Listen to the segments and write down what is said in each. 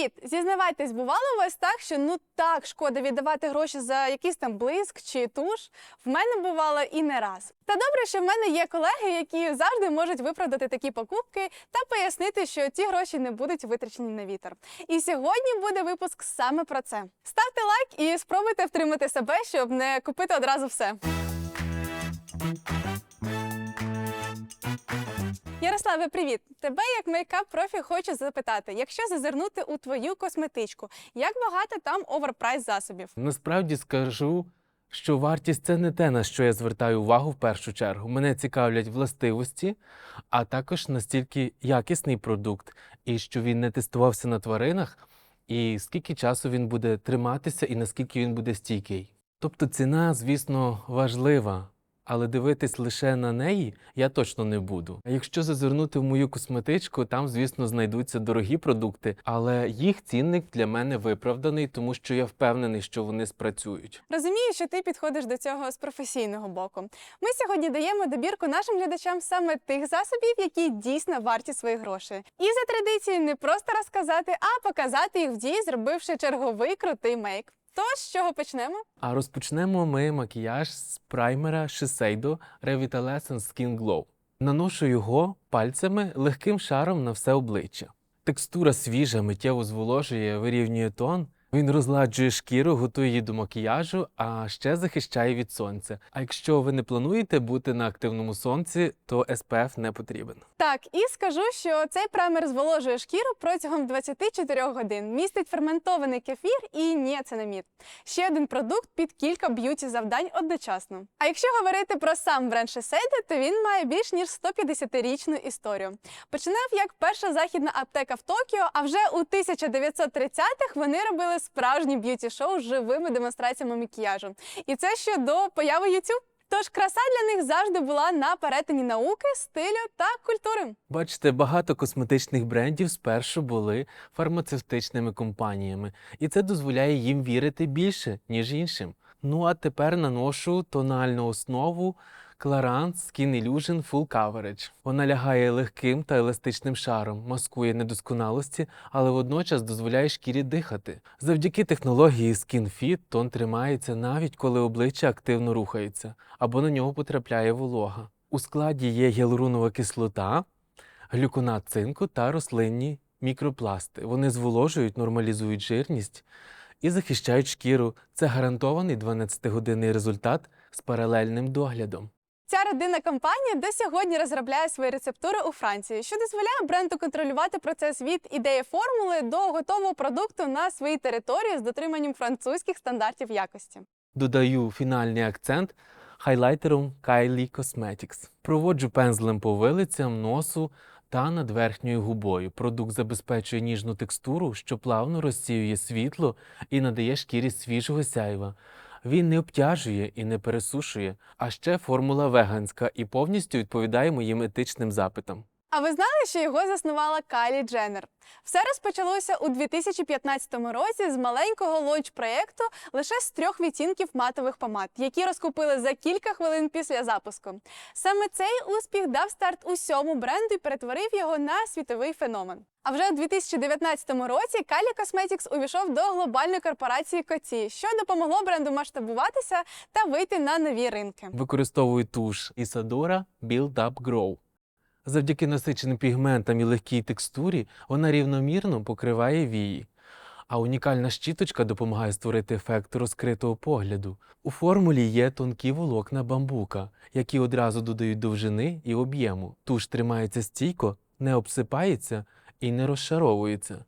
Привіт! Зізнавайтесь, бувало у вас так, що ну так шкода віддавати гроші за якийсь там блиск чи туш? В мене бувало і не раз. Та добре, що в мене є колеги, які завжди можуть виправдати такі покупки та пояснити, що ці гроші не будуть витрачені на вітер. І сьогодні буде випуск саме про це. Ставте лайк і спробуйте втримати себе, щоб не купити одразу все. Ярославе, привіт! Тебе як мейкап профі хочу запитати: якщо зазирнути у твою косметичку, як багато там оверпрайс засобів? Насправді скажу, що вартість це не те, на що я звертаю увагу в першу чергу. Мене цікавлять властивості, а також настільки якісний продукт, і що він не тестувався на тваринах, і скільки часу він буде триматися, і наскільки він буде стійкий. Тобто ціна, звісно, важлива. Але дивитись лише на неї я точно не буду. А якщо зазирнути в мою косметичку, там, звісно, знайдуться дорогі продукти, але їх цінник для мене виправданий, тому що я впевнений, що вони спрацюють. Розумію, що ти підходиш до цього з професійного боку. Ми сьогодні даємо добірку нашим глядачам саме тих засобів, які дійсно варті своїх грошей. І за традицією не просто розказати, а показати їх в дії, зробивши черговий крутий мейк. Тож, з чого почнемо? А розпочнемо ми макіяж з праймера Shiseido Revitalising Skin Glow. Наношу його пальцями легким шаром на все обличчя. Текстура свіжа, миттєво зволожує, вирівнює тон. Він розгладжує шкіру, готує її до макіяжу, а ще захищає від сонця. А якщо ви не плануєте бути на активному сонці, то SPF не потрібен. Так, і скажу, що цей праймер зволожує шкіру протягом 24 годин, містить ферментований кефір і ніацинамід. Ще один продукт під кілька б'юті завдань одночасно. А якщо говорити про сам бренд Shiseido, то він має більш ніж 150-річну історію. Починав як перша західна аптека в Токіо, а вже у 1930-х вони робили справжні б'юті-шоу з живими демонстраціями макіяжу. І це ще до появи YouTube. Тож краса для них завжди була на перетині науки, стилю та культури. Бачите, багато косметичних брендів спершу були фармацевтичними компаніями, і це дозволяє їм вірити більше, ніж іншим. Ну а тепер наношу тональну основу Clarins Skin Illusion Full Coverage. Вона лягає легким та еластичним шаром, маскує недосконалості, але водночас дозволяє шкірі дихати. Завдяки технології Skin Fit тон тримається навіть коли обличчя активно рухається або на нього потрапляє волога. У складі є гіалуронова кислота, глюконат цинку та рослинні мікропласти. Вони зволожують, нормалізують жирність і захищають шкіру. Це гарантований 12-годинний результат з паралельним доглядом. Ця родинна компанія до сьогодні розробляє свої рецептури у Франції, що дозволяє бренду контролювати процес від ідеї формули до готового продукту на своїй території з дотриманням французьких стандартів якості. Додаю фінальний акцент хайлайтером Kylie Cosmetics. Проводжу пензлем по вилицям, носу та над верхньою губою. Продукт забезпечує ніжну текстуру, що плавно розсіює світло і надає шкірі свіжого сяйва. Він не обтяжує і не пересушує, а ще формула веганська і повністю відповідає моїм етичним запитам. А ви знали, що його заснувала Кайлі Дженнер? Все розпочалося у 2015 році з маленького лонч-проєкту лише з трьох відтінків матових помад, які розкупили за кілька хвилин після запуску. Саме цей успіх дав старт усьому бренду і перетворив його на світовий феномен. А вже у 2019 році Kylie Cosmetics увійшов до глобальної корпорації Коті, що допомогло бренду масштабуватися та вийти на нові ринки. Використовую туш Isadora Build Up Grow. Завдяки насиченим пігментам і легкій текстурі вона рівномірно покриває вії. А унікальна щіточка допомагає створити ефект розкритого погляду. У формулі є тонкі волокна бамбука, які одразу додають довжини і об'єму. Туш тримається стійко, не обсипається і не розшаровується.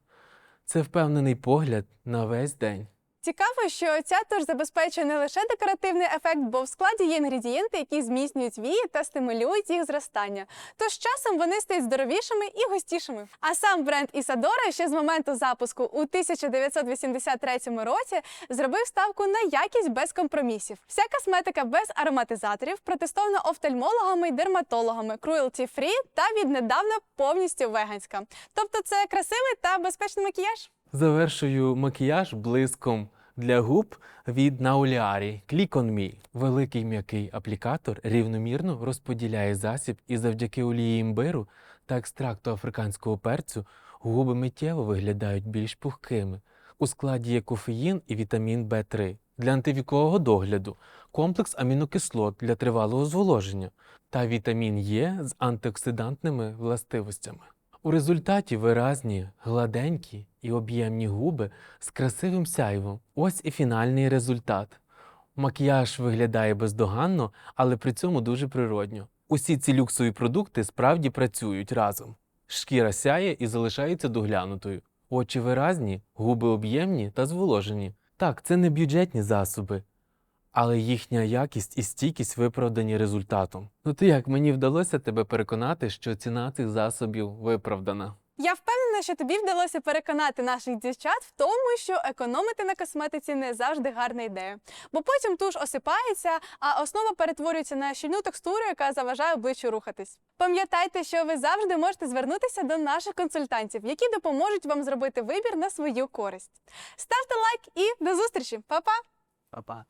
Це впевнений погляд на весь день. Цікаво, що ця туш забезпечує не лише декоративний ефект, бо в складі є інгредієнти, які зміцнюють вії та стимулюють їх зростання. Тож часом вони стають здоровішими і густішими. А сам бренд Ісадора ще з моменту запуску у 1983 році зробив ставку на якість без компромісів. Вся косметика без ароматизаторів протестована офтальмологами й дерматологами, cruelty-free та віднедавна повністю веганська. Тобто це красивий та безпечний макіяж. Завершую макіяж блиском для губ від Nauliari Click on Me. Великий м'який аплікатор рівномірно розподіляє засіб і завдяки олії імбиру та екстракту африканського перцю Губи миттєво виглядають більш пухкими. У складі є кофеїн і вітамін В3 для антивікового догляду, комплекс амінокислот для тривалого зволоження та вітамін Е з антиоксидантними властивостями. У результаті виразні, гладенькі і об'ємні губи з красивим сяйвом. Ось і фінальний результат. Макіяж виглядає бездоганно, але при цьому дуже природньо. Усі ці люксові продукти справді працюють разом. Шкіра сяє і залишається доглянутою. Очі виразні, губи об'ємні та зволожені. Так, це не бюджетні засоби, але їхня якість і стійкість виправдані результатом. Ну то як мені вдалося тебе переконати, що ціна цих засобів виправдана? Я впевнена, що тобі вдалося переконати наших дівчат в тому, що економити на косметиці не завжди гарна ідея, бо потім туш осипається, а основа перетворюється на щільну текстуру, яка заважає обличчю рухатись. Пам'ятайте, що ви завжди можете звернутися до наших консультантів, які допоможуть вам зробити вибір на свою користь. Ставте лайк і до зустрічі, Па-па! Па-па!